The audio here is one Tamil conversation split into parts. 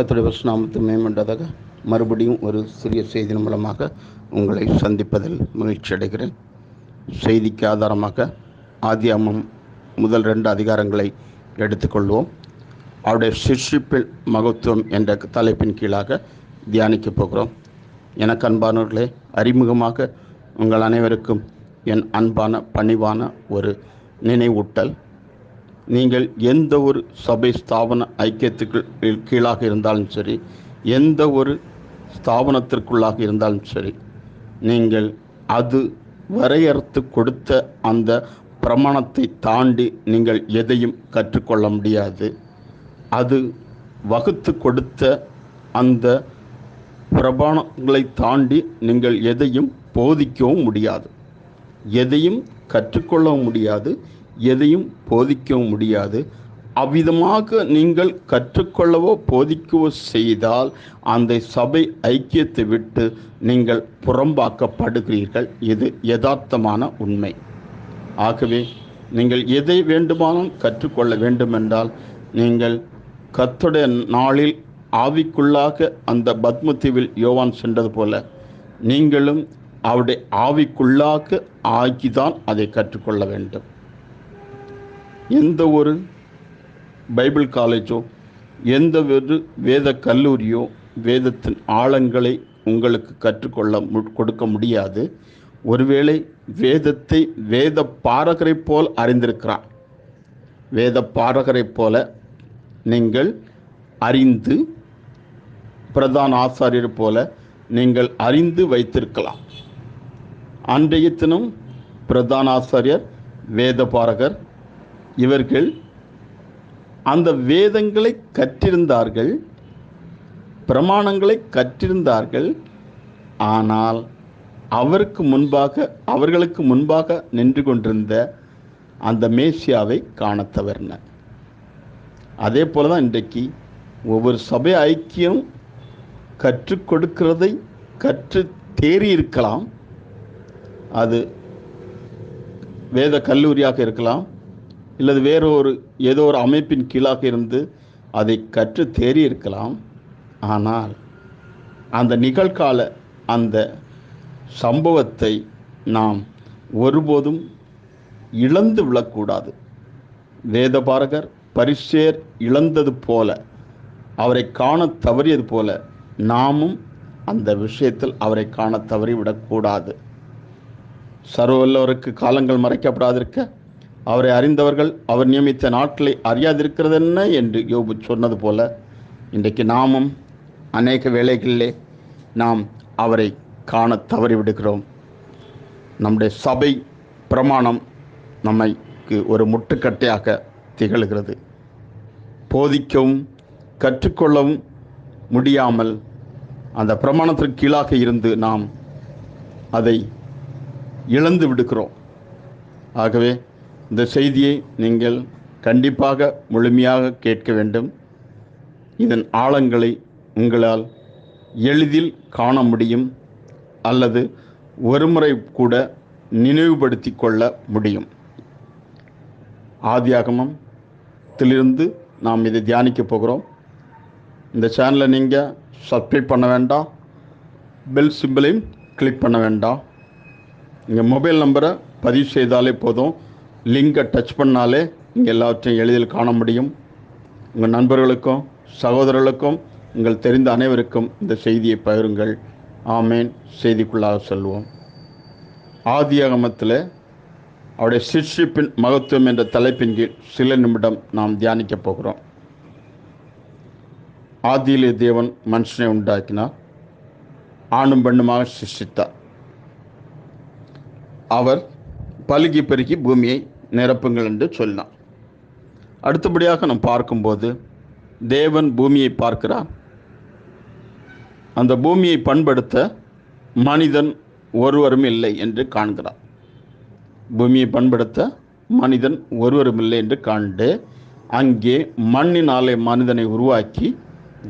கத்துடைய வசநாமத்தை மேம்பட்டதாக மறுபடியும் ஒரு சிறிய செய்தியின் மூலமாக உங்களை சந்திப்பதில் மகிழ்ச்சி அடைகிறேன். செய்திக்கு ஆதாரமாக ஆதியாமம் முதல் ரெண்டு அதிகாரங்களை எடுத்துக்கொள்வோம். அவருடைய சிற்சிப்பில் மகத்துவம் என்ற தலைப்பின் கீழாக தியானிக்கப் போகிறோம். எனக்கு அன்பானவர்களே அறிமுகமாக உங்கள் அனைவருக்கும் என் அன்பான பணிவான ஒரு நினைவூட்டல். நீங்கள் எந்த ஒரு சபை ஸ்தாபன ஐக்கியத்துக்கு கீழாக இருந்தாலும் சரி எந்த ஒரு ஸ்தாபனத்திற்குள்ளாக இருந்தாலும் சரி நீங்கள் அது வரையறுத்து கொடுத்த அந்த பிரமாணத்தை தாண்டி நீங்கள் எதையும் கற்றுக்கொள்ள முடியாது. அது வகுத்து கொடுத்த அந்த பிரமாணங்களை தாண்டி நீங்கள் எதையும் போதிக்கவும் முடியாது. எதையும் கற்றுக்கொள்ளவும் முடியாது. எதையும் போதிக்கவும் முடியாது. அவ்விதமாக நீங்கள் கற்றுக்கொள்ளவோ போதிக்கவோ செய்தால் அந்த சபை ஐக்கியத்தை விட்டு நீங்கள் புறம்பாக்கப்படுகிறீர்கள். இது யதார்த்தமான உண்மை. ஆகவே நீங்கள் எதை வேண்டுமானும் கற்றுக்கொள்ள வேண்டுமென்றால் நீங்கள் கத்துடைய நாளில் ஆவிக்குள்ளாக அந்த பத்மத்தீவில் யோவான் சென்றது போல நீங்களும் அவருடைய ஆவிக்குள்ளாக ஆகிதான் அதை கற்றுக்கொள்ள வேண்டும். எந்த ஒரு பைபிள் காலேஜோ எந்த ஒரு வேத கல்லூரியோ வேதத்தின் ஆழங்களை உங்களுக்கு கற்றுக்கொள்ள மு கொடுக்க முடியாது. ஒருவேளை வேதத்தை வேத பாரகரை போல் அறிந்திருக்கிறான் வேத பாரகரை போல நீங்கள் அறிந்து பிரதான ஆசாரியர் போல நீங்கள் அறிந்து வைத்திருக்கலாம். அன்றைய தினம் பிரதான ஆசாரியர் வேத பாரகர் இவர்கள் அந்த வேதங்களை கற்றிருந்தார்கள் பிரமாணங்களை கற்றிருந்தார்கள் ஆனால் அவருக்கு முன்பாக அவர்களுக்கு முன்பாக நின்று கொண்டிருந்த அந்த மேசியாவை காண அதே போல தான் இன்றைக்கு ஒவ்வொரு சபை ஐக்கியம் கற்றுக் கொடுக்கிறதை கற்று தேறி இருக்கலாம். அது வேத கல்லூரியாக இருக்கலாம். இல்லது வேறு ஒரு ஏதோ ஒரு அமைப்பின் கீழாக இருந்து அதை கற்று தேறி இருக்கலாம். ஆனால் அந்த நிகழ்கால அந்த சம்பவத்தை நாம் ஒருபோதும் இழந்து விடக்கூடாது வேதபாரகர் பரிசேர் இழந்தது போல அவரை காண தவறியது போல நாமும் அந்த விஷயத்தில் அவரை காண தவறிவிடக்கூடாது. சர்வல்லவருக்கு காலங்கள் மறைக்கப்படாதிருக்க அவரை அறிந்தவர்கள் அவர் நியமித்த நாட்களை அறியாதிருக்கிறது என்ன என்று யோபு சொன்னது போல இன்றைக்கு நாமும் அநேக வேலைகளிலே நாம் அவரை காண தவறிவிடுகிறோம். நம்முடைய சபை பிரமாணம் நம்மைக்கு ஒரு முட்டுக்கட்டையாக திகழ்கிறது. போதிக்கவும் கற்றுக்கொள்ளவும் முடியாமல் அந்த பிரமாணத்திற்கு கீழாக இருந்து நாம் அதை இழந்து விடுகிறோம். ஆகவே இந்த செய்தியை நீங்கள் கண்டிப்பாக முழுமையாக கேட்க வேண்டும். இதன் ஆழங்களை உங்களால் எளிதில் காண முடியும் அல்லது ஒருமுறை கூட நினைவுபடுத்தி கொள்ள முடியும். ஆதியாகமத்திலிருந்து நாம் இதை தியானிக்க போகிறோம். இந்த சேனலை நீங்கள் சப்ஸ்கிரைப் பண்ண வேண்டாம். பெல் சிம்பிளையும் கிளிக் பண்ண வேண்டாம். நீங்கள் மொபைல் நம்பரை பதிவு செய்தாலே போதும். லிங்கை டச் பண்ணாலே நீங்கள் எல்லாவற்றையும் எளிதில் காண முடியும். உங்கள் நண்பர்களுக்கும் சகோதரர்களுக்கும் உங்கள் தெரிந்த அனைவருக்கும் இந்த செய்தியை பகிருங்கள். ஆமேன். செய்திக்குள்ளாக செல்வோம். ஆதியாகமத்தில் அவருடைய சிற்சிப்பின் மகத்துவம் என்ற தலைப்பின் கீழ் சில நிமிடம் நாம் தியானிக்கப் போகிறோம். ஆதியிலே தேவன் மனுஷனை உண்டாக்கினார். ஆணும் பெண்ணுமாக சிருஷ்டித்தார் அவர் பலுகி பெருகி பூமியை நிரப்புங்கள் என்று சொன்னார் அடுத்தபடியாக நாம் பார்க்கும்போது தேவன் பூமியை பார்க்கிறார். அந்த பூமியை பண்படுத்த மனிதன் ஒருவரும் இல்லை என்று காண்கிறார். பூமியை பண்படுத்த மனிதன் ஒருவரும் இல்லை என்று காண்டு அங்கே மண்ணினாலே மனிதனை உருவாக்கி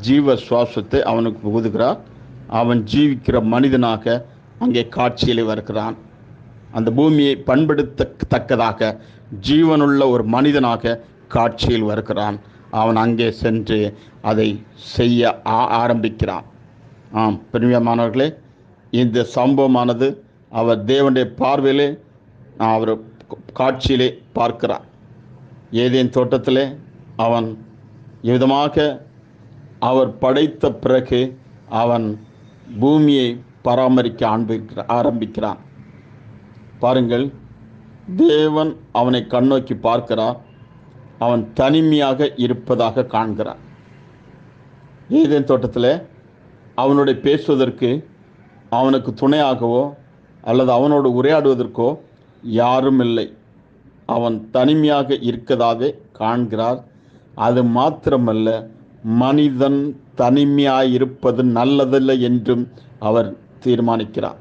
ஜீவ சுவாசத்தை அவனுக்கு புகுதுகிறார் அவன் ஜீவிக்கிற மனிதனாக அங்கே காட்சியில் வருகிறான். அந்த பூமியை பண்படுத்தத்தக்கதாக ஜீவனுள்ள ஒரு மனிதனாக காட்சியில் வருகிறான். அவன் அங்கே சென்று அதை செய்ய ஆ- ஆரம்பிக்கிறான். ஆம் பெருமையமானவர்களே இந்த சம்பவமானது அவர் தேவனுடைய பார்வையிலே அவர் காட்சியிலே பார்க்கிறார் ஏதேன் தோட்டத்திலே அவன் விதமாக அவர் படைத்த பிறகு அவன் பூமியை பராமரிக்க ஆரம்பிக்கிறான். பாருங்கள் தேவன் அவனை கண்ணோக்கி பார்க்கிறார். அவன் தனிமையாக இருப்பதாக காண்கிறான் ஏதேன் தோட்டத்தில் அவனுடைய பேசுவதற்கு அவனுக்கு துணையாகவோ அல்லது அவனோடு உரையாடுவதற்கோ யாரும் இல்லை. அவன் தனிமையாக இருக்கதாவே காண்கிறார். அது மாத்திரமல்ல மனிதன் தனிமையாக இருப்பது நல்லதில்லை என்றும் அவர் தீர்மானிக்கிறார்.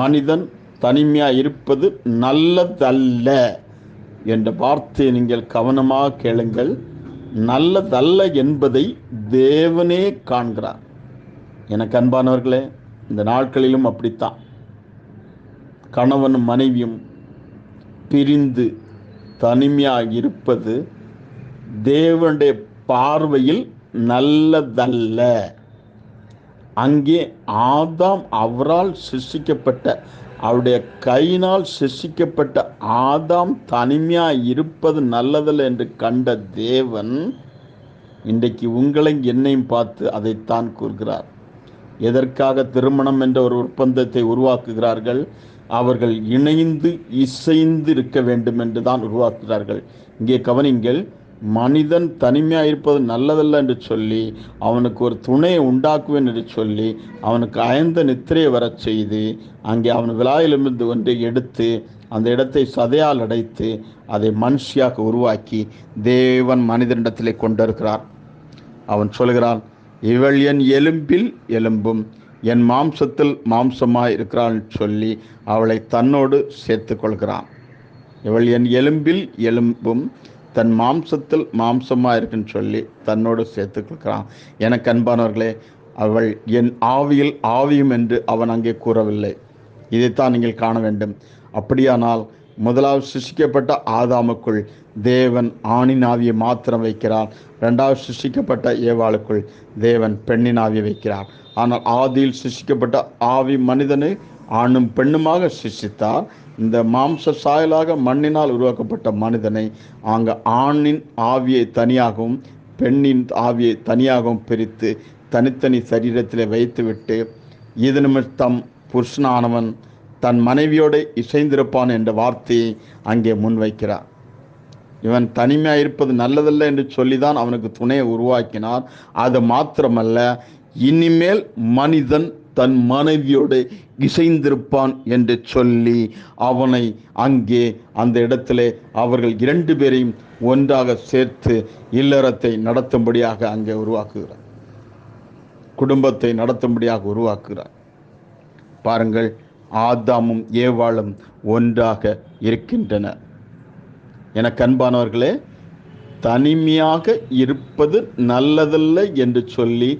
மனிதன் தனிமையாக இருப்பது நல்லதல்ல. என்ற வார்த்தையை நீங்கள் கவனமாக கேளுங்கள். நல்லதல்ல என்பதை தேவனே காண்கிறார். எனக்கு அன்பானவர்களே இந்த நாட்களிலும் அப்படித்தான். கணவனும் மனைவியும் பிரிந்து தனிமையாக இருப்பது தேவனுடைய பார்வையில் நல்லதல்ல. அங்கே ஆதாம் அவரால் சிருஷ்டிக்கப்பட்ட அவருடைய கையினால் சிருஷிக்கப்பட்ட ஆதாம் தனிமையாக இருப்பது நல்லதல்ல என்று கண்ட தேவன் இன்றைக்கு உங்களை என்னையும் பார்த்து அதைத்தான் கூறுகிறார். எதற்காக திருமணம் என்ற ஒரு ஒப்பந்தத்தை உருவாக்குகிறார்கள்? அவர்கள் இணைந்து இசைந்து இருக்க வேண்டும் என்று தான் உருவாக்குகிறார்கள். இங்கே கவனிங்கள் மனிதன் தனிமையாக இருப்பது நல்லதல்ல என்று சொல்லி அவனுக்கு ஒரு துணையை உண்டாக்குவேன் என்று சொல்லி அவனுக்கு அயந்த நித்திரையை வரச் செய்து அங்கே அவன் விழாயிலிருந்து ஒன்றை எடுத்து அந்த இடத்தை சதையால் அடைத்து அதை மனுஷியாக உருவாக்கி தேவன் மனிதனிடத்திலே கொண்டிருக்கிறார். அவன் சொல்கிறான் இவள் என் எலும்பில் எலும்பும் என் மாம்சத்தில் மாம்சமாக இருக்கிறாள் சொல்லி அவளை தன்னோடு சேர்த்து கொள்கிறான். இவள் என் எலும்பில் எலும்பும் தன் மாம்சத்தில் மாம்சமாக இருக்குன்னு சொல்லி தன்னோடு சேர்த்துக்கிறான் எனக்கு அன்பானவர்களே அவள் என் ஆவியில் ஆவியும் என்று அவன் அங்கே கூறவில்லை. இதைத்தான் நீங்கள் காண வேண்டும். அப்படியானால் முதலாவது சிருஷ்டிக்கப்பட்ட ஆதாமுக்குள் தேவன் ஆணின் ஆவியை மாத்திரம் வைக்கிறார். ரெண்டாவது சிருஷ்டிக்கப்பட்ட ஏவாளுக்குள் தேவன் பெண்ணின் ஆவியை வைக்கிறார். ஆனால் ஆதியில் சிருஷ்டிக்கப்பட்ட ஆவி மனிதனை ஆணும் பெண்ணுமாக சிருஷ்டித்தார். இந்த மாம்ச சாயலாக மண்ணினால் உருவாக்கப்பட்ட மனிதனை அங்கே ஆணின் ஆவியை தனியாகவும் பெண்ணின் ஆவியை தனியாகவும் பிரித்து தனித்தனி சரீரத்தில் வைத்துவிட்டு இது நிமித்தம் புருஷனானவன் தன் மனைவியோடு இசைந்திருப்பான் என்ற வார்த்தையை அங்கே முன்வைக்கிறார். இவன் தனிமையாக இருப்பது நல்லதல்ல என்று சொல்லிதான் அவனுக்கு துணையை உருவாக்கினார். அது மாத்திரமல்ல இனிமேல் மனிதன் தன் மனைவியோடு இசைந்திருப்பான் என்று சொல்லி அவனை அங்கே அந்த இடத்துல அவர்கள் இரண்டு பேரையும் ஒன்றாக சேர்த்து இல்லறத்தை நடத்தும்படியாக அங்கே உருவாக்குகிறார். குடும்பத்தை நடத்தும்படியாக உருவாக்குகிறார். பாருங்கள் ஆதாமும் ஏவாளும் ஒன்றாக இருக்கின்றன. என கண்பானவர்களே தனிமையாக இருப்பது நல்லதல்ல என்று சொல்லி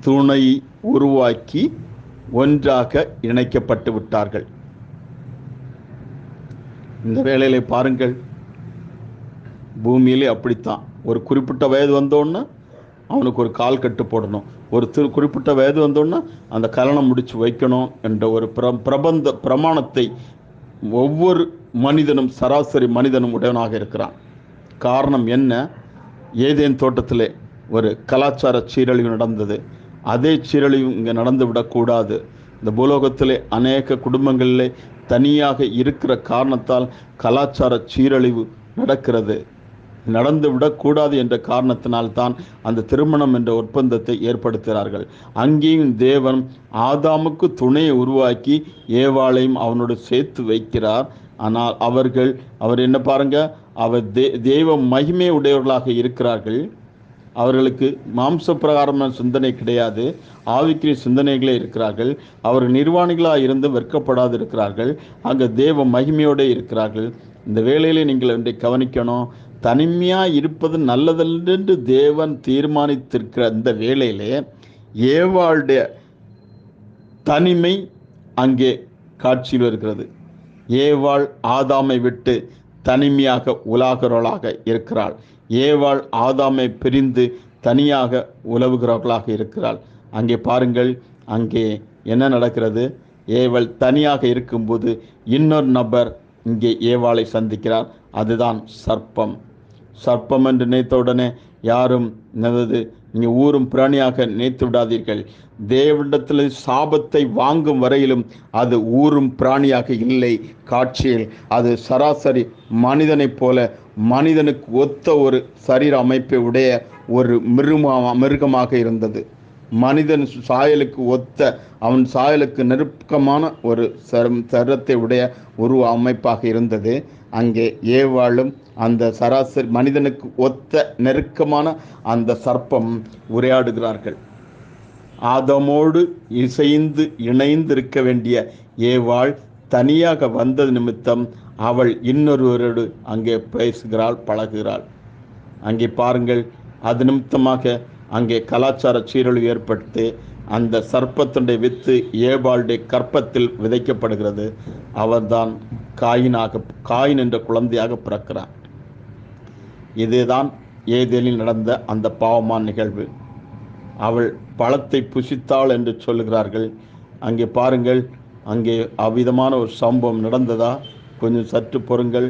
துணை உருவாக்கி ஒன்றாக இணைக்கப்பட்டு விட்டார்கள். இந்த வேலையில பாருங்கள் பூமியிலே அப்படித்தான். ஒரு குறிப்பிட்ட வயது வந்தோன்னா அவனுக்கு ஒரு கால் கட்டு போடணும். ஒரு திரு குறிப்பிட்ட வயது வந்தோன்னா அந்த கலனம் முடிச்சு வைக்கணும் என்ற ஒரு பிர பிரபந்த பிரமாணத்தை ஒவ்வொரு மனிதனும் சராசரி மனிதனும் உடையவனாக இருக்கிறான். காரணம் என்ன? ஏதேன் தோட்டத்திலே ஒரு கலாச்சார சீரழிவு நடந்தது. அதே சீரழிவு இங்கே நடந்து விடக்கூடாது. இந்த பூலோகத்திலே அநேக குடும்பங்களிலே தனியாக இருக்கிற காரணத்தால் கலாச்சார சீரழிவு நடக்கிறது. நடந்து விடக்கூடாது என்ற காரணத்தினால்தான் அந்த திருமணம் என்ற ஒப்பந்தத்தை ஏற்படுத்துகிறார்கள். அங்கேயும் தேவன் ஆதாமுக்கு துணையை உருவாக்கி ஏவாளையும் அவனோடு சேர்த்து வைக்கிறார். ஆனால் அவர்கள் அவர் என்ன பாருங்க அவர் தே தெய்வ மகிமை உடையவர்களாக இருக்கிறார்கள். அவர்களுக்கு மாம்ச பிரகாரமான சிந்தனை கிடையாது. ஆவிக்குரிய சிந்தனைகளே இருக்கிறார்கள். அவர் நிர்வாணிகளாக இருந்து வெட்கப்படாது இருக்கிறார்கள் அங்கே தேவ மகிமையோடு இருக்கிறார்கள். இந்த வேளையிலே நீங்கள் ஒன்றை கவனிக்கணும். தனிமையாக இருப்பது நல்லதென்று தேவன் தீர்மானித்திருக்கிற இந்த வேலையிலே ஏவாளுடைய தனிமை அங்கே காட்சியில் இருக்கிறது. ஏவாள் ஆதாமை விட்டு தனிமையாக உலாகிறவளாக இருக்கிறாள். ஏவாள் ஆதாமை பிரிந்து தனியாக உலவுகிறவர்களாக இருக்கிறாள். அங்கே பாருங்கள் அங்கே என்ன நடக்கிறது? ஏவள் தனியாக இருக்கும்போது இன்னொரு நபர் இங்கே ஏவாளை சந்திக்கிறார். அதுதான் சர்ப்பம். சர்ப்பம் என்று நினைத்த உடனே யாரும் என்னது? நீங்கள் ஊரும் பிராணியாக நினைத்து விடாதீர்கள் தேவனிடத்தில் சாபத்தை வாங்கும் வரையிலும் அது ஊரும் பிராணியாக இல்லை. காட்சியில் அது சராசரி மனிதனைப் போல மனிதனுக்கு ஒத்த ஒரு சரீர அமைப்பை உடைய ஒரு மிருகமாக மிருகமாக இருந்தது. மனிதன் சாயலுக்கு ஒத்த அவன் சாயலுக்கு நெருக்கமான ஒரு சரம் சரத்தை உடைய உருவ அமைப்பாக இருந்தது. அங்கே ஏவாளும் அந்த சராசரி மனிதனுக்கு ஒத்த நெருக்கமான அந்த சர்ப்பம் உரையாடுகிறார்கள். ஆதமோடு இசைந்து இணைந்திருக்க வேண்டிய ஏவாள் தனியாக வந்தது நிமித்தம் அவள் இன்னொருவரோடு அங்கே பேசுகிறாள் பழகுகிறாள். அங்கே பாருங்கள் அது நிமித்தமாக அங்கே கலாச்சார சீரழிவு ஏற்பட்டு அந்த சர்ப்பத்துடைய வித்து ஏபாளுடைய கற்பத்தில் விதைக்கப்படுகிறது. அவர்தான் காயினாக காயின் என்ற குழந்தையாக பிறக்கிறான் இதுதான் ஏதேனில் நடந்த அந்த பாவமான நிகழ்வு. அவள் பழத்தை புசித்தாள் என்று சொல்லுகிறார்கள். அங்கே பாருங்கள் அங்கே அவ்விதமான ஒரு சம்பவம் நடந்ததா? கொஞ்சம் சற்று பொறுங்கள்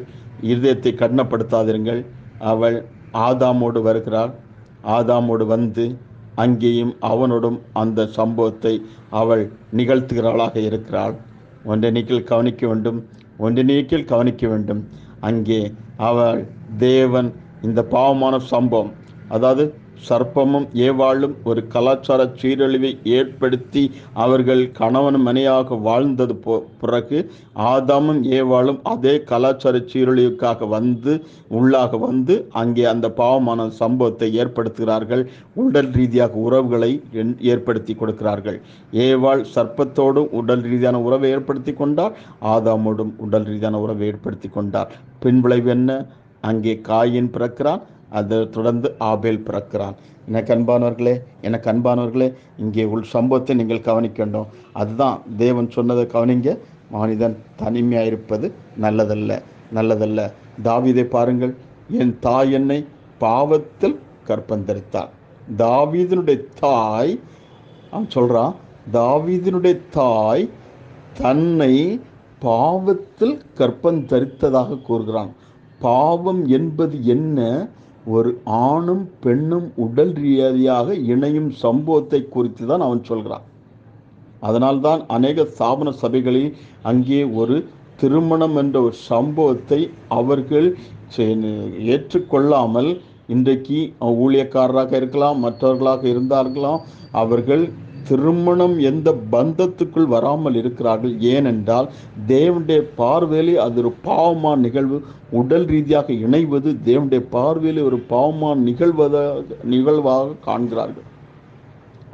இருதயத்தை கடினப்படுத்தாதிருங்கள். அவள் ஆதாமோடு வருகிறாள். ஆதாமோடு வந்து அங்கேயும் அவனோடும் அந்த சம்பவத்தை அவள் நிகழ்த்துகிறாளாக இருக்கிறாள். ஒன்றை கவனிக்க வேண்டும் ஒன்றிணைக்கில் கவனிக்க வேண்டும். அங்கே அவள் தேவன் இந்த பாவமான சம்பவம். அதாவது சர்ப்பமும் ஏவாளும் ஒரு கலாச்சார சீரழிவை ஏற்படுத்தி அவர்கள் கணவன் மனையாக வாழ்ந்தது போ பிறகு ஆதாமும் ஏவாளும் அதே கலாச்சார சீரழிவுக்காக வந்து உள்ளாக வந்து அங்கே அந்த பாவமான சம்பவத்தை ஏற்படுத்துகிறார்கள். உடல் ரீதியாக உறவுகளை ஏற்படுத்தி கொடுக்கிறார்கள். ஏவாள் சர்ப்பத்தோடும் உடல் ரீதியான உறவை ஏற்படுத்தி கொண்டார் ஆதாமோடும் உடல் ரீதியான உறவை ஏற்படுத்தி கொண்டார் பின்விளைவு என்ன? அங்கே காயின் பிறக்கிறான் அதை தொடர்ந்து ஆபேல் பிறக்கிறான். எனக்கு அன்பானவர்களே எனக்கு அன்பானவர்களே இங்கே உள் சம்பவத்தை நீங்கள் கவனிக்க வேண்டும் அதுதான் தேவன் சொன்னதை கவனிங்க. மனிதன் தனிமையாக இருப்பது நல்லதல்ல நல்லதல்ல. தாவிதை பாருங்கள் என் தாய் என்னை பாவத்தில் கற்பந்தரித்தாள். தாவீதனுடைய தாய் அவன் சொல்கிறான் தாவீதினுடைய தாய் தன்னை பாவத்தில் கற்பந்தரித்ததாக கூறுகிறான். பாவம் என்பது என்ன? ஒரு ஆணும் பெண்ணும் உடல் ரீதியாக இணையும் சம்பவத்தை குறித்து தான் அவன் சொல்கிறான். அதனால்தான் அநேக ஸ்தாபன சபைகளில் அங்கே ஒரு திருமணம் என்ற ஒரு சம்பவத்தை அவர்கள் செ- ஏற்றுக்கொள்ளாமல் இன்றைக்கு ஊழியக்காரராக இருக்கலாம் மற்றவர்களாக இருந்தார்களாம் அவர்கள் திருமணம் எந்த பந்தத்துக்குள் வராமல் இருக்கிறார்கள்? ஏனென்றால் தேவனுடைய பார்வையிலே அது ஒரு பாவமான நிகழ்வு. உடல் ரீதியாக இணைவது தேவனுடைய பார்வையிலே ஒரு பாவமான நிகழ்வதாக நிகழ்வாக காண்கிறார்கள்.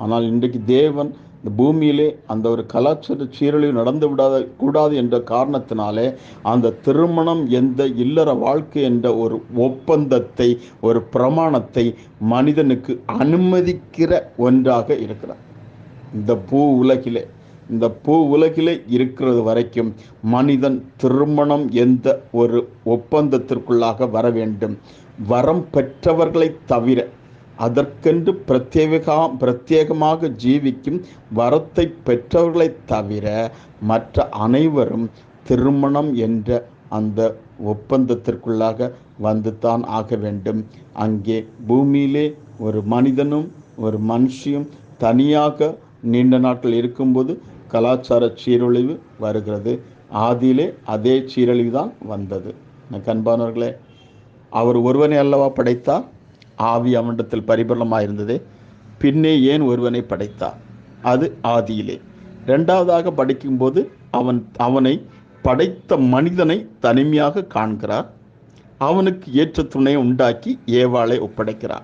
ஆனால் இன்றைக்கு தேவன் இந்த பூமியிலே அந்த ஒரு கலாச்சார சீரழிவு நடந்து விடாத கூடாது என்ற காரணத்தினாலே அந்த திருமணம் எந்த இல்லற வாழ்க்கை என்ற ஒரு ஒப்பந்தத்தை ஒரு பிரமாணத்தை மனிதனுக்கு அனுமதிக்கிற ஒன்றாக இருக்கிறார். இந்த பூ உலகிலே இந்த பூ உலகிலே இருக்கிறது வரைக்கும் மனிதன் திருமணம் எந்த ஒரு ஒப்பந்தத்திற்குள்ளாக வர வேண்டும். வரம் பெற்றவர்களை தவிர அதற்கென்று பிரத்யேகா பிரத்யேகமாக ஜீவிக்கும் வரத்தை பெற்றவர்களை தவிர மற்ற அனைவரும் திருமணம் என்ற அந்த ஒப்பந்தத்திற்குள்ளாக வந்து தான் ஆக வேண்டும். அங்கே பூமியிலே ஒரு மனிதனும் ஒரு மனுஷியும் தனியாக நீண்ட நாட்கள் இருக்கும்போது கலாச்சார சீரழிவு வருகிறது. ஆதியிலே அதே சீரழிவு தான் வந்தது. எனக்கு அன்பானவர்களே அவர் ஒருவனை அல்லவா படைத்தார்? ஆவி அவனிடத்தில் பரிபூர்ணமாக இருந்தது. பின்னே ஏன் ஒருவனை படைத்தார்? அது ஆதியிலே. ரெண்டாவதாக படிக்கும்போது அவன் அவனை படைத்த மனிதனை தனிமையாக காண்கிறார். அவனுக்கு ஏற்ற துணையை உண்டாக்கி ஏவாளை ஒப்படைக்கிறார்.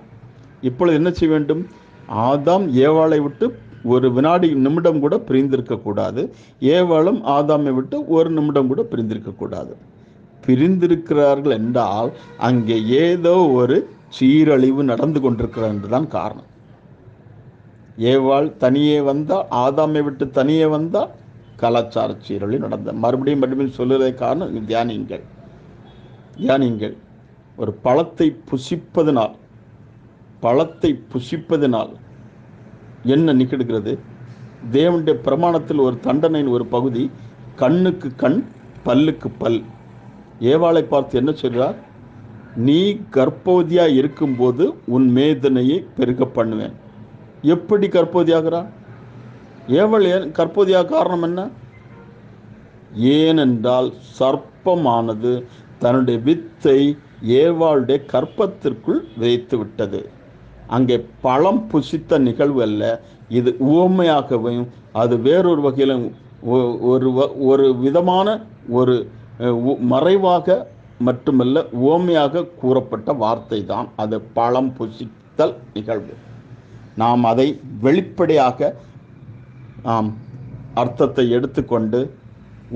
இப்பொழுது என்ன செய்ய வேண்டும்? ஆதாம் ஏவாளை விட்டு ஒரு வினாடி நிமிடம் கூட பிரிந்திருக்க கூடாது. ஏவாளும் ஆதாமை விட்டு ஒரு நிமிடம் கூட பிரிந்திருக்க கூடாது. பிரிந்திருக்கிறார்கள் என்றால் அங்கே ஏதோ ஒரு சீரழிவு நடந்து கொண்டிருக்கிறது என்றுதான் காரணம். ஏவாள் தனியே வந்தால் ஆதாமை விட்டு தனியே வந்தால் கலாச்சார சீரழிவு நடந்த மறுபடியும் மறுபடியும் சொல்லுறதே காரணம் தியானிங்கள். தியானிங்கள். ஒரு பழத்தை புசிப்பதனால் பழத்தை புசிப்பதனால் என்ன நிகழ்கிறது? தேவனுடைய பிரமாணத்தில் ஒரு தண்டனையின் ஒரு பகுதி கண்ணுக்கு கண் பல்லுக்கு பல். ஏவாளை பார்த்து என்ன சொல்கிறார்? நீ கர்ப்பவதியாக இருக்கும்போது உன் மேதனையை பெருக பண்ணுவேன். எப்படி கர்ப்பவதியாகிறான் ஏவள் ஏன் கற்போதியாக காரணம் என்ன? ஏனென்றால் சர்ப்பமானது தன்னுடைய வித்தை ஏவாளுடைய கற்பத்திற்குள் வைத்து விட்டது அங்கே பழம் புசித்த நிகழ்வு அல்ல. இது உவமையாகவும் அது வேறொரு வகையிலும் ஒ- ஒரு வ- ஒரு விதமான ஒரு மறைவாக மட்டுமல்ல உவமையாக கூறப்பட்ட வார்த்தை தான் அது பழம் புசித்தல் நிகழ்வு. நாம் அதை வெளிப்படையாக ஆம் அர்த்தத்தை எடுத்துக்கொண்டு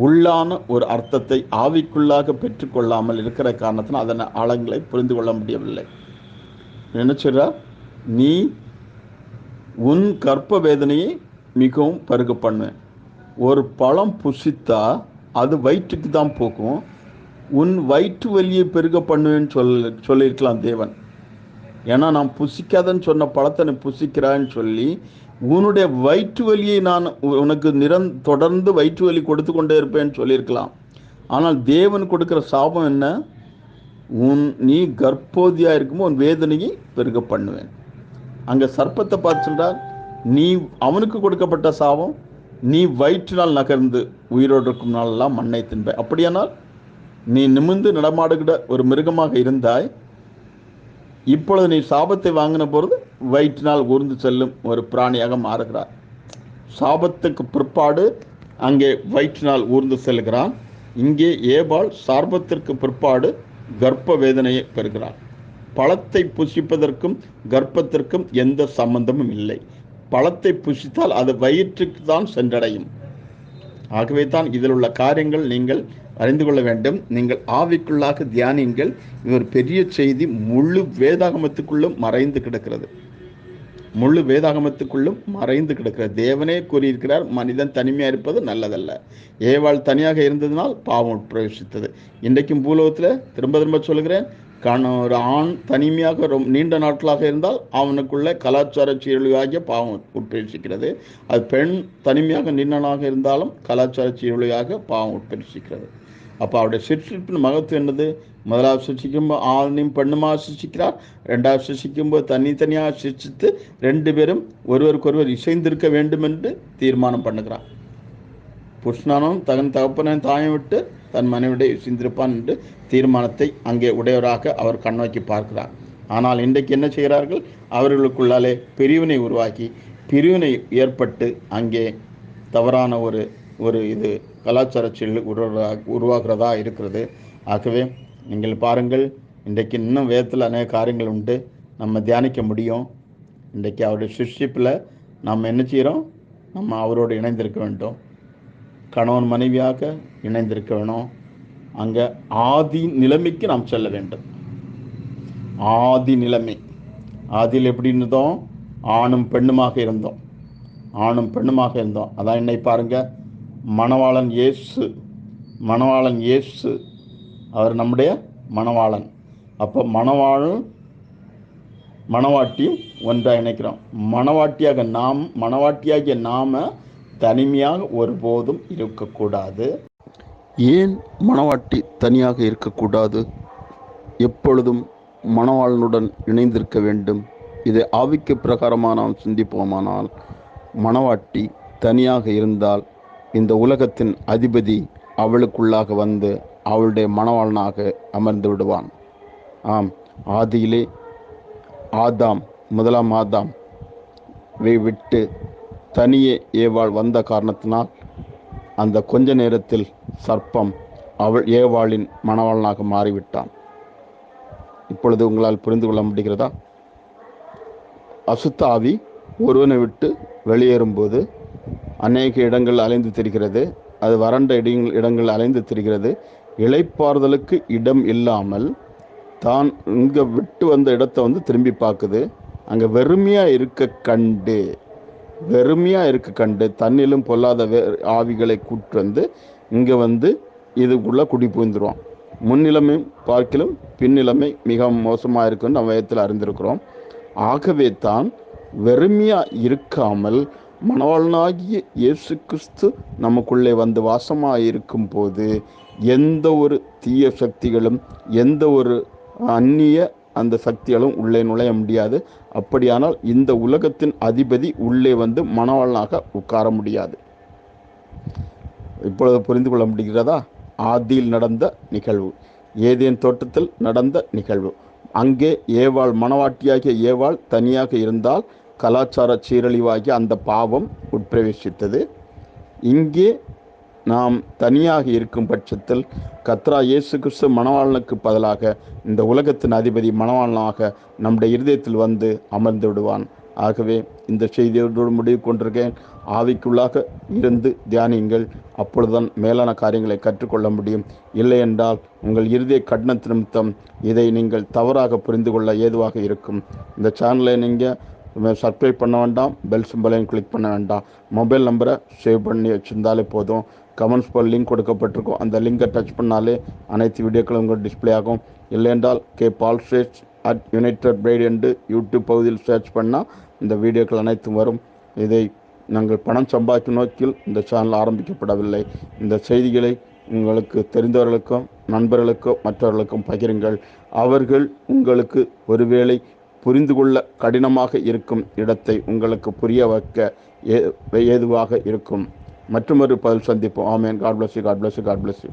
உள்ளான ஒரு அர்த்தத்தை ஆவிக்குள்ளாக பெற்றுக்கொள்ளாமல் இருக்கிற காரணத்தினால் அதன் ஆழங்களை புரிந்து கொள்ள முடியவில்லை. என்ன சொல்கிறார் நீ உன் கற்ப வேதனையை மிகவும் பருக பண்ணுவேன் ஒரு பழம் புசித்தா அது வயிற்றுக்கு தான் போக்கும் உன் வயிற்று வலியை பெருக பண்ணுவேன்னு சொல் சொல்லியிருக்கலாம் தேவன். ஏன்னா நான் புசிக்காதன்னு சொன்ன பழத்தை நீ புசிக்கிறான்னு சொல்லி உன்னுடைய வயிற்று வலியை நான் உனக்கு நிரந் தொடர்ந்து வயிற்று வலி கொடுத்து கொண்டே இருப்பேன்னு சொல்லியிருக்கலாம். ஆனால் தேவன் கொடுக்குற சாபம் என்ன? உன் நீ கர்ப்போதியாக இருக்கும்போது உன் வேதனையை பெருக பண்ணுவேன். அங்கே சர்ப்பத்தை பார்த்து சொல்றார் நீ அவனுக்கு கொடுக்கப்பட்ட சாபம் நீ வயிற்றினால் நகர்ந்து உயிரோடு இருக்கும் நாளெல்லாம் மண்ணை தின்ப. அப்படியானால் நீ நிமிர்ந்து நடமாடுகிற ஒரு மிருகமாக இருந்தாய். இப்பொழுது நீ சாபத்தை வாங்கின பொழுது வயிற்றினால் ஊர்ந்து செல்லும் ஒரு பிராணியாக மாறுகிறார் சாபத்துக்கு பிற்பாடு அங்கே வயிற்றினால் ஊர்ந்து செல்கிறான். இங்கே ஏபால் சார்பத்திற்கு பிற்பாடு கர்ப்ப வேதனையை பெறுகிறான். பழத்தை புசிப்பதற்கும் கர்ப்பத்திற்கும் எந்த சம்பந்தமும் இல்லை. பழத்தை புசித்தால் அது வயிற்றுக்கு தான் சென்றடையும். ஆகவே தான் இதில் உள்ள காரியங்கள் நீங்கள் அறிந்து கொள்ள வேண்டும். நீங்கள் ஆவிக்குள்ளாக தியானியுங்கள். இது ஒரு பெரிய செய்தி. முழு வேதாகமத்துக்குள்ளும் மறைந்து கிடக்கிறது. முழு வேதாகமத்துக்குள்ளும் மறைந்து கிடக்கிறது. தேவனே கூறியிருக்கிறார் மனிதன் தனிமையாக இருப்பது நல்லதல்ல. ஏவாள் தனியாக இருந்ததினால் பாவம் பிரவேசித்தது. இன்றைக்கும் பூலோகத்தில் திரும்ப திரும்ப சொல்கிறேன் கண ஒரு ஆண் தனிமையாக ரொம்ப நீண்ட நாட்களாக இருந்தால் அவனுக்குள்ள கலாச்சார சீரழிவாகிய பாவம் உட்பிரவேசிக்கிறது அது பெண் தனிமையாக நின்னனாக இருந்தாலும் கலாச்சார சீரழிவாக பாவம் உட்பிரவேசிக்கிறது அப்போ அவருடைய சிற்றிப்பின் மகத்துவம் என்னது? முதலாவது சிருஷ்டிக்கும்போது ஆணையும் பெண்ணுமாக சிருஷ்டிக்கிறார். ரெண்டாவது சிருஷ்டிக்கும்போது தனித்தனியாக சிக்ஷித்து ரெண்டு பேரும் ஒருவருக்கொருவர் இசைந்திருக்க வேண்டும் என்று தீர்மானம் பண்ணுகிறார். புஷ்ணனும் தகன் தகப்பனையும் தாயம் விட்டு தன் மனைவிடை சிந்திருப்பான் என்று தீர்மானத்தை அங்கே உடையவராக அவர் கண்ணோக்கி பார்க்கிறார். ஆனால் இன்றைக்கு என்ன செய்கிறார்கள்? அவர்களுக்குள்ளாலே பிரிவினை உருவாக்கி பிரிவினை ஏற்பட்டு அங்கே தவறான ஒரு ஒரு இது கலாச்சார சீல் உருவாகிறதா இருக்கிறது. ஆகவே நீங்கள் பாருங்கள் இன்றைக்கு இன்னும் வேதத்தில் அநேக காரியங்கள் உண்டு. நம்ம தியானிக்க முடியும். இன்றைக்கு அவருடைய சிருஷ்டிப்பில் நம்ம என்ன செய்கிறோம் நம்ம அவரோடு இணைந்திருக்க வேண்டும். கணவன் மனைவியாக இணைந்திருக்க வேணும். அங்கே ஆதி நிலைமைக்கு நாம் செல்ல வேண்டும். ஆதி நிலைமை. ஆதியில் எப்படி இருந்தோம்? ஆணும் பெண்ணுமாக இருந்தோம். ஆணும் பெண்ணுமாக இருந்தோம். அதான் என்னை பாருங்க. மணவாளன் இயேசு. மணவாளன் இயேசு. அவர் நம்முடைய மணவாளன். அப்போ மணவாளும் மணவாட்டியும் ஒன்றாக இணைக்கிறோம். மணவாட்டியாக நாம் மணவாட்டியாகிய நாம தனிமையாக ஒருபோதும் இருக்கக்கூடாது. ஏன் மணவாட்டி தனியாக இருக்கக்கூடாது? எப்பொழுதும் மணவாளனுடன் இணைந்திருக்க வேண்டும். இதை ஆவிக்கு பிரகாரமாக நாம் சிந்திப்போமானால் மணவாட்டி தனியாக இருந்தால் இந்த உலகத்தின் அதிபதி அவளுக்குள்ளாக வந்து அவளுடைய மணவாளனாக அமர்ந்து விடுவான். ஆம் ஆதியிலே ஆதாம் முதலாம் ஆதாம் வை விட்டு தனியே ஏவாள் வந்த காரணத்தினால் அந்த கொஞ்ச நேரத்தில் சர்ப்பம் அவள் ஏவாளின் மணவாளனாக மாறிவிட்டான். இப்பொழுது உங்களால் புரிந்து கொள்ள முடிகிறதா? அசுத்தாவி ஒருவனை விட்டு வெளியேறும்போது அநேக இடங்கள் அலைந்து திரிகிறது. அது வறண்ட இடங்கள் இடங்கள் அலைந்து திரிகிறது. இளைப்பாறுதலுக்கு இடம் இல்லாமல் தான் இங்கே விட்டு வந்த இடத்த வந்து திரும்பி பார்க்குது. அங்கே வெறுமையாக இருக்க கண்டு வெறுமையாக இருக்க கண்டு. தண்ணிலும் பொல்லாத வே ஆவிகளை கூட்டு வந்து இங்கே வந்து இதுக்குள்ளே குடி புகுந்துருவான் முன்னிலைமை பார்க்கிலும் பின்னிலைமை மிகவும் மோசமாக இருக்குன்னு நம்ம வேதத்தில் அறிந்திருக்கிறோம். ஆகவே தான் வெறுமையாக இருக்காமல் மணவாளனாகிய இயேசு கிறிஸ்து நமக்குள்ளே வந்து வாசமாக இருக்கும் போது எந்த ஒரு தீய சக்திகளும் எந்த ஒரு அந்நிய அந்த சக்திகளும் உள்ளே நுழைய முடியாது. அப்படியானால் இந்த உலகத்தின் அதிபதி உள்ளே வந்து மணவாளனாக உட்கார முடியாது. இப்பொழுது புரிந்து கொள்ள முடிகிறதா? ஆதியில் நடந்த நிகழ்வு. ஏதேன் தோட்டத்தில் நடந்த நிகழ்வு. அங்கே ஏவாள் மணவாட்டியாகிய ஏவாள் தனியாக இருந்தால் கலாச்சார சீரழிவாகிய அந்த பாவம் உட்பிரவேசித்தது. இங்கே நாம் தனியாக இருக்கும் பட்சத்தில் கத்ரா இயேசு கிறிஸ்து மணவாளனுக்கு பதிலாக இந்த உலகத்தின் அதிபதி மணவாளனாக நம்முடைய இருதயத்தில் வந்து அமர்ந்து விடுவான். ஆகவே இந்த செய்தியோடு முடிவு கொண்டிருக்கேன். ஆவிக்குள்ளாக இருந்து தியானியுங்கள். அப்பொழுதுதான் மேலான காரியங்களை கற்றுக்கொள்ள முடியும். இல்லை என்றால் உங்கள் இறுதிய கடினத்து நிமித்தம் இதை நீங்கள் தவறாக புரிந்து கொள்ள ஏதுவாக இருக்கும். இந்த சேனலை நீங்கள் சப்ஸ்கிரைப் பண்ண வேண்டாம். பெல் சிம்பலையும் கிளிக் பண்ண வேண்டாம். மொபைல் நம்பரை சேவ் பண்ணி வச்சுருந்தாலே போதும். கமெண்ட்ஸ் போல் லிங்க் கொடுக்கப்பட்டிருக்கும். அந்த லிங்கை டச் பண்ணாலே அனைத்து வீடியோக்களும் உங்களுக்கு டிஸ்ப்ளே ஆகும். இல்லையென்றால் K Paul states at united pride என்று யூடியூப் பகுதியில் சர்ச் பண்ணால் இந்த வீடியோக்கள் அனைத்தும் வரும். இதை நாங்கள் பணம் சம்பாதிக்கும் நோக்கில் இந்த சேனல் ஆரம்பிக்கப்படவில்லை. இந்த செய்திகளை உங்களுக்கு தெரிந்தவர்களுக்கும் நண்பர்களுக்கும் மற்றவர்களுக்கும் பகிருங்கள். அவர்கள் உங்களுக்கு ஒருவேளை புரிந்து கொள்ள கடினமாக இருக்கும் இடத்தை உங்களுக்கு புரிய வைக்க ஏ ஏதுவாக இருக்கும். மற்றொரு பதில் சந்திப்போம். ஆமேன். God bless you God bless you God bless you